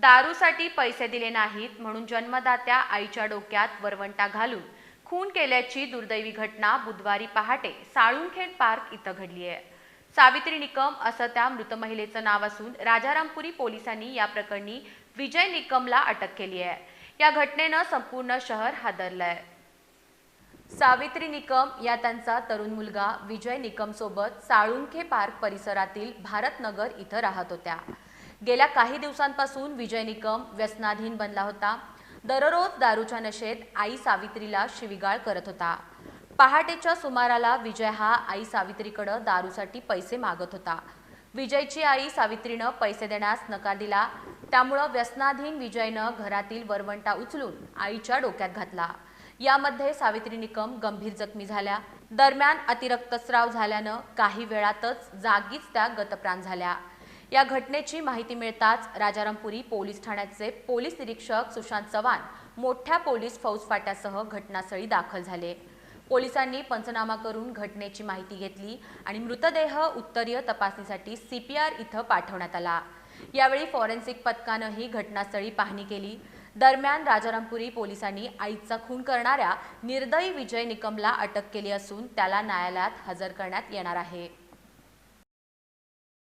दारूसाठी पैसे दिले नाहीत म्हणून जन्मदात्या आईच्या डोक्यात वरवंटा घालून खून केल्याची दुर्दैवी घटना बुधवारी पहाटे साळुंखेड पार्क इथं घडली आहे. सावित्री निकम असं त्या मृत महिलेचं नाव असून राजारामपुरी पोलिसांनी या प्रकरणी विजय निकमला अटक केली आहे. या घटनेनं संपूर्ण शहर हादरलंय. सावित्री निकम या त्यांचा तरुण मुलगा विजय निकमसोबत साळुंखे पार्क परिसरातील भारतनगर इथं राहत होत्या. गेल्या काही दिवसांपासून विजय निकम व्यसनाधीन बनला होता. दररोज दारूच्या नशेत आई सावित्रीला शिविगाळ करत होता. पहाटेच्या सुमाराला विजय हा आई सावित्रीकडं दारूसाठी पैसे मागत होता. विजयची आई सावित्रीनं पैसे देण्यास नकार दिला. त्यामुळं व्यसनाधीन विजयनं घरातील वरवंटा उचलून आईच्या डोक्यात घातला. यामध्ये सावित्री निकम गंभीर जखमी झाल्या. दरम्यान अतिरक्तस्राव झाल्यानं काही वेळातच जागीच त्या गतप्राण झाल्या. या घटनेची माहिती मिळताच राजारामपुरी पोलीस ठाण्याचे पोलीस निरीक्षक सुशांत चव्हाण मोठ्या पोलीस फौजफाट्यासह घटनास्थळी दाखल झाले. पोलिसांनी पंचनामा करून घटनेची माहिती घेतली आणि मृतदेह उत्तरीय तपासणीसाठी सीपीआर इथं पाठवण्यात आला. यावेळी फॉरेन्सिक पथकानंही घटनास्थळी पाहणी केली. दरम्यान राजारामपुरी पोलिसांनी आईचा खून करणाऱ्या निर्दयी विजय निकमला अटक केली असून त्याला न्यायालयात हजर करण्यात येणार आहे.